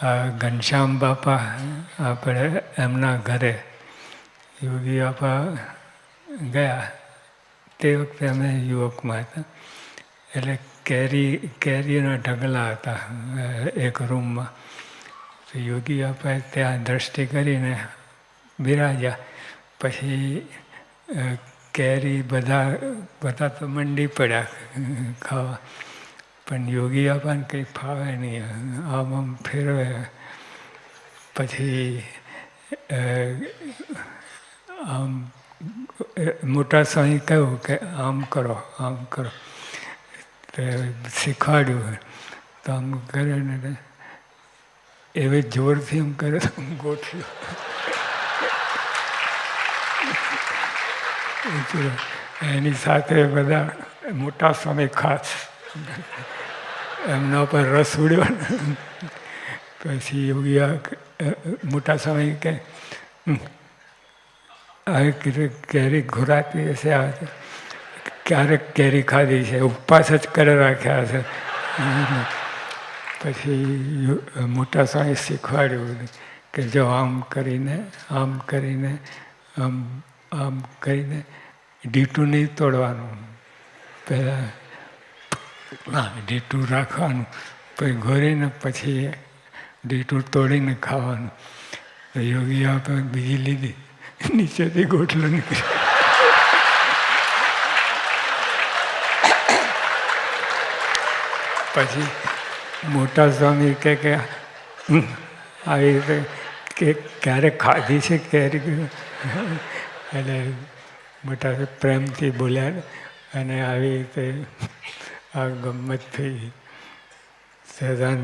આ ઘનશ્યામ બાપા, આપણે એમના ઘરે યોગી બાપા ગયા. તે વખતે અમે યુવકમાં હતા. એટલે કેરી, કેરીના ઢગલા હતા એક રૂમમાં. તો યોગી બાપાએ ત્યાં દ્રષ્ટિ કરીને બિરાજ્યા. પછી કેરી બધા બધા તો મંડી પડ્યા ખાવા. પણ યોગી આપણને કંઈ ફાવે નહીં. આમ આમ ફેરવે. પછી આમ મોટા સ્વામી કહ્યું કે આમ કરો આમ કરો. તે શીખવાડ્યું. તો આમ કરે ને એવી જોરથી એમ કરે તો ગોઠવ્યું. એની સાથે બધા મોટા સ્વામી ખાસ. એમના પર રસ ઉડ્યો. પછી યોગી મોટા સમય કે આ કેરી ઘોરાતી હશે આ ક્યારેક કેરી ખાધી છે, ઉપવાસ જ કરી રાખ્યા છે. પછી મોટા સ્વામી શીખવાડ્યું કે જો આમ કરીને આમ કરીને, આમ આમ કરીને ડીટું નહીં તોડવાનું. પહેલાં ડીટું રાખવાનું. પછી ઘોરીને પછી ઢેટું તોડીને ખાવાનું. યોગી આપણે બીજી લીધી. નીચેથી ગોટલો નીકળી પછી મોટા સ્વામી કે કે આવી રીતે કે ક્યારે ખાધી છે ક્યારેક એટલે મોટા પ્રેમથી બોલ્યા અને આવી રીતે આ ગમત થઈ સહજાન